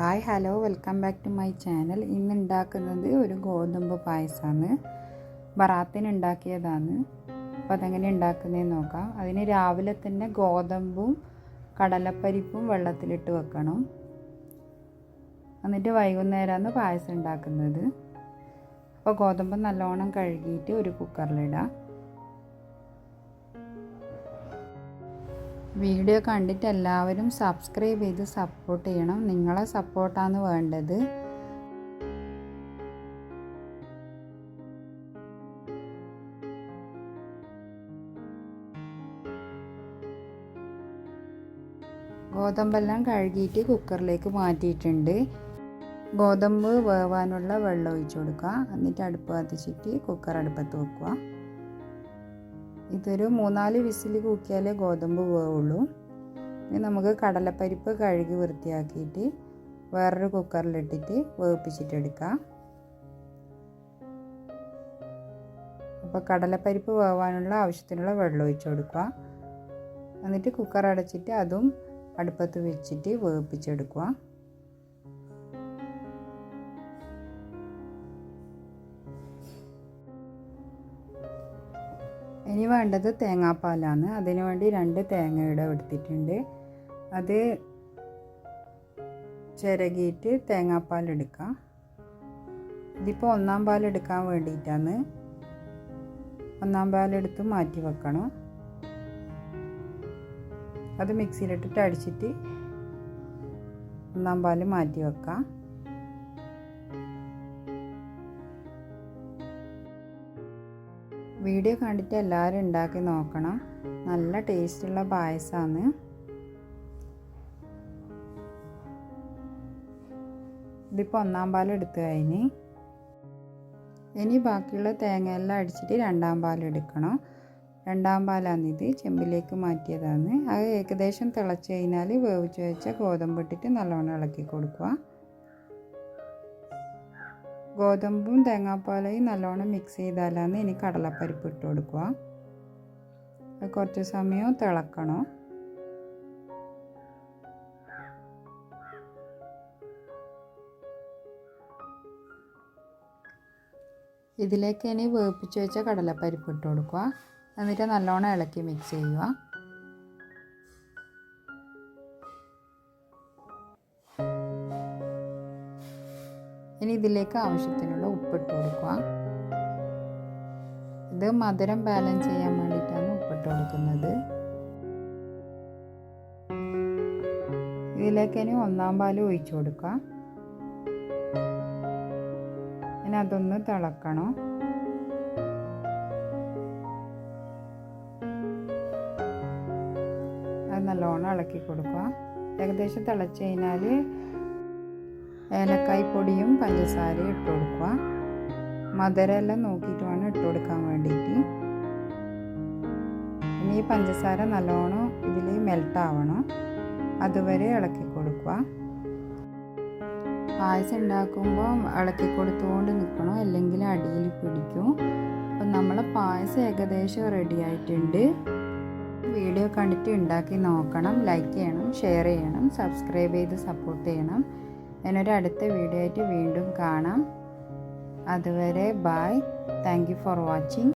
Hi hello welcome back to my channel ഇന്ന് ഉണ്ടാക്കുന്നത് ഒരു ഗോതമ്പ് പായസമാണ് ബറാത്തിന് ഉണ്ടാക്കിയതാണ്. അപ്പോൾ അതെങ്ങനെ ഉണ്ടാക്കുന്നതെന്ന് നോക്കാം. അതിന് രാവിലെ തന്നെ ഗോതമ്പും കടലപ്പരിപ്പും വെള്ളത്തിലിട്ട് വെക്കണം. എന്നിട്ട് വൈകുന്നേരമാണ് പായസം ഉണ്ടാക്കുന്നത്. അപ്പോൾ ഗോതമ്പ് നല്ലോണം കഴുകിയിട്ട് ഒരു കുക്കറിലിടാം വീഡിയോ കണ്ടിട്ട് എല്ലാവരും സബ്സ്ക്രൈബ് ചെയ്ത് സപ്പോർട്ട് ചെയ്യണം. നിങ്ങളെ സപ്പോർട്ടാണ് വേണ്ടത്. ഗോതമ്പെല്ലാം കഴുകിയിട്ട് കുക്കറിലേക്ക് മാറ്റിയിട്ടുണ്ട്. ഗോതമ്പ് വേവാനുള്ള വെള്ളം ഒഴിച്ചു കൊടുക്കുക. എന്നിട്ട് അടുപ്പ് കത്തിച്ചിട്ട് കുക്കർ അടുപ്പത്ത് വെക്കുക. ഇതൊരു മൂന്നാൽ വിസിൽ കൂക്കിയാലേ ഗോതമ്പ് പോവുള്ളൂ. ഇനി നമുക്ക് കടലപ്പരിപ്പ് കഴുകി വൃത്തിയാക്കിയിട്ട് വേറൊരു കുക്കറിലിട്ടിട്ട് വേവിപ്പിച്ചിട്ടെടുക്കാം. അപ്പോൾ കടലപ്പരിപ്പ് വേവാനുള്ള ആവശ്യത്തിനുള്ള വെള്ളം ഒഴിച്ചു കൊടുക്കുക. എന്നിട്ട് കുക്കർ അടച്ചിട്ട് അതും അടുപ്പത്ത് വെച്ചിട്ട് വേവിപ്പിച്ചെടുക്കുക. ഇനി വേണ്ടത് തേങ്ങാപ്പാലാണ്. അതിനു വേണ്ടി രണ്ട് തേങ്ങയുടെ എടുത്തിട്ടുണ്ട്. അത് ചിരകിയിട്ട് തേങ്ങാപ്പാൽ എടുക്കാം. ഇതിപ്പോൾ ഒന്നാം പാൽ എടുക്കാൻ വേണ്ടിയിട്ടാണ്. ഒന്നാം പാലെടുത്ത് മാറ്റി വെക്കണം. അത് മിക്സിയിലിട്ടിട്ട് അടിച്ചിട്ട് ഒന്നാം പാൽ മാറ്റി വെക്കാം. വീഡിയോ കണ്ടിട്ട് എല്ലാവരും ഉണ്ടാക്കി നോക്കണം. നല്ല ടേസ്റ്റുള്ള പായസമാണ് ഇതിപ്പോൾ ഒന്നാം പാൽ എടുത്ത് കഴിഞ്ഞ്. ഇനി ബാക്കിയുള്ള തേങ്ങയെല്ലാം അടിച്ചിട്ട് രണ്ടാം പാൽ എടുക്കണം. രണ്ടാം പാലാണിത് ചെമ്പിലേക്ക് മാറ്റിയതാണ്. അത് ഏകദേശം തിളച്ച് കഴിഞ്ഞാൽ വേവിച്ച് വെച്ച ഗോതമ്പിട്ടിട്ട് നല്ലോണം ഇളക്കി കൊടുക്കുക. ഗോതമ്പും തേങ്ങാപ്പാലയും നല്ലോണം മിക്സ് ചെയ്താലാണ് ഇനി കടലപ്പരിപ്പ് ഇട്ട് കൊടുക്കുക. കുറച്ച് സമയം തിളക്കണം? ഇതിലേക്ക് ഇനി വേപ്പിച്ച് വെച്ച കടലപ്പരിപ്പ് ഇട്ട് കൊടുക്കുക. എന്നിട്ട് നല്ലോണം ഇളക്കി മിക്സ് ചെയ്യുക. ഇനി ഇതിലേക്ക് ആവശ്യത്തിനുള്ള ഉപ്പിട്ട് കൊടുക്കുക. ഇത് മധുരം ബാലൻസ് ചെയ്യാൻ വേണ്ടിയിട്ടാണ് ഉപ്പിട്ട് കൊടുക്കുന്നത്. ഇതിലേക്ക് ഇനി ഒന്നാം പാൽ ഒഴിച്ചു കൊടുക്കുക. ഇനി അതൊന്ന് തിളക്കണം. അത് നല്ലോണം ഇളക്കി കൊടുക്കുക. ഏകദേശം തിളച്ച് കഴിഞ്ഞാൽ ഏലക്കായ് പൊടിയും പഞ്ചസാരയും ഇട്ട് കൊടുക്കുക. മധുരമെല്ലാം നോക്കിയിട്ട് വേണം ഇട്ട് കൊടുക്കാൻ വേണ്ടിയിട്ട്. ഇനി ഈ പഞ്ചസാര നല്ലോണം ഇതിൽ മെൽട്ടാവണം അതുവരെ ഇളക്കി കൊടുക്കുക. പായസം ഉണ്ടാക്കുമ്പോൾ ഇളക്കി കൊടുത്തുകൊണ്ട് നിൽക്കണം. അല്ലെങ്കിൽ അടിയിൽ പിടിക്കും. അപ്പം നമ്മളെ പായസം ഏകദേശം റെഡി ആയിട്ടുണ്ട്. വീഡിയോ കണ്ടിട്ട് ഉണ്ടാക്കി നോക്കണം. ലൈക്ക് ചെയ്യണം ഷെയർ ചെയ്യണം സബ്സ്ക്രൈബ് ചെയ്ത് സപ്പോർട്ട് ചെയ്യണം. ഞാനൊരു അടുത്ത വീഡിയോ ആയിട്ട് വീണ്ടും കാണാം. അതുവരെ bye thank you for watching